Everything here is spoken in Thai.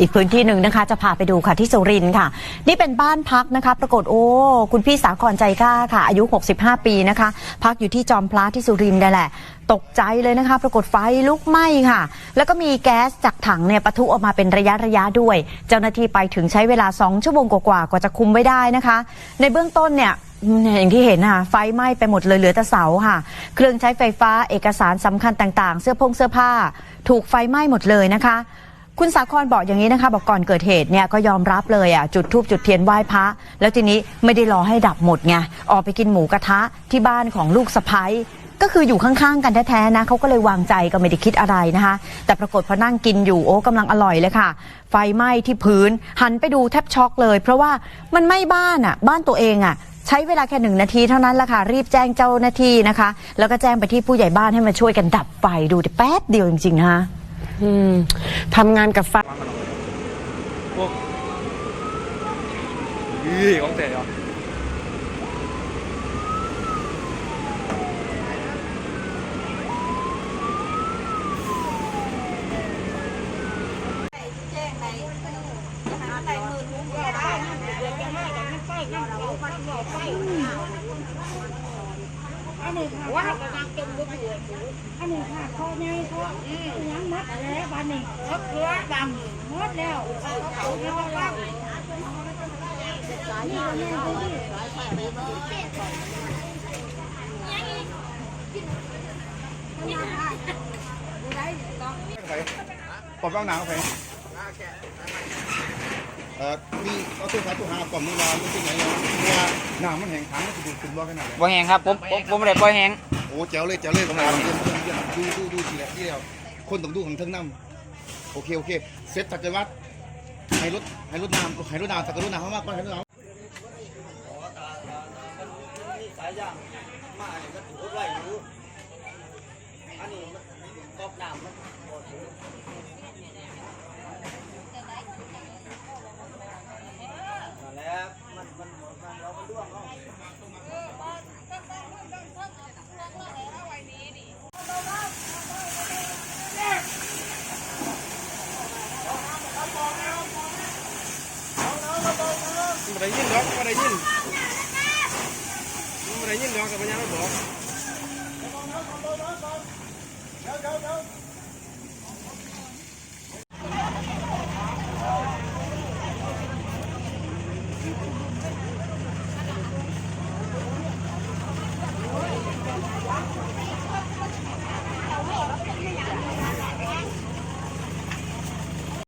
อีกพื้นที่หนึ่งนะคะ จะพาไปดูค่ะที่สุรินทร์ค่ะ นี่เป็นบ้านพักนะคะ ปรากฏโอ้คุณพี่สาครใจกล้าค่ะ อายุ 65 ปีนะคะ พักอยู่ที่จอมพระที่สุรินทร์ได้แหละ ตกใจเลยนะคะ ปรากฏไฟลุกไหม้ค่ะ แล้วก็มีแก๊สจากถังเนี่ยปะทุออกมาเป็นระยะระยะด้วย เจ้าหน้าที่ไปถึงใช้เวลา 2 ชั่วโมงกว่าๆกว่าจะคุมไว้ได้นะคะ ในเบื้องต้นเนี่ยเนี่ยอย่างที่เห็นค่ะไฟไหม้ไปหมดเลยเหลือแต่เสาค่ะ เครื่องใช้ไฟฟ้าเอกสารสำคัญต่างๆ เสื้อผงเสื้อผ้า ถูกไฟไหม้หมดเลยนะคะ คุณสาครบอกอย่างนี้นะคะ บอกก่อนเกิดเหตุเนี่ยก็ยอมรับเลยอะจุดทูบจุดเทียนไหว้พระ แล้วทีนี้ไม่ได้รอให้ดับหมดไงออกไปกินหมูกระทะที่บ้านของลูกสะพ้ยก็คืออยู่ข้างๆกันแท้ๆนะเขาก็เลยวางใจก็ไม่ได้คิดอะไรนะคะ แต่ปรากฏพอนั่งกินอยู่โอ้กำลังอร่อยเลยค่ะ ไฟไหม้ที่พื้น หันไปดูแทบช็อกเลย เพราะว่ามันไหม้บ้านอะ บ้านตัวเองอะใช้เวลาแค่หนึ่งนาทีเท่านั้นละค่ะ รีบแจ้งเจ้าหน้าที่นะคะ แล้วก็แจ้งไปที่ผู้ใหญ่บ้านให้มาช่วยกันดับไฟดูดิแป๊บเดียวจริงๆนะคะ ทำงานกับไฟพวกยี่ของแต่เหรออันนี้ค่ะว่า ก็ยังจมอยู่อันนี้ค่ะข้อใหญ่ข้อยังมัดแล้วบานนี้รถเรือดำหมดแล้วเอาเอาแล้วว่านี่ก็แม่ไปนี่ปอบเอาหนาวไปเอ่อมีเอาตัวสาตัวหากล่อมมือวางที่ไหนเนาะเพราะว่าหนาวมันแห้งขังมันจะดูดขึ้นบ่ขนาดไหนบ่แห้งครับผมผมผมไม่ได้ปล่อยแห้งโอ้แจ๋วเลยแจ๋วเลยประมาณ เยี่ยมเยี่ยมเยี่ยมดูดูดูทีละที่เดียวคนต้องดูของเทิงน้ำโอเคโอเคเสร็จตัดจังหวัดให้รถให้รถน้ำให้รถน้ำตักรถน้ำเข้ามาก่าให้รถน้ำสายยางมาเลยก็ถูกไว้อยู่ ไม่ได้ยินหรอกไม่ได้ยินไม่ได้ยินหรอกแต่ปัญญาไม่บอกเดี๋ยวเดี๋ยวเดี๋ยว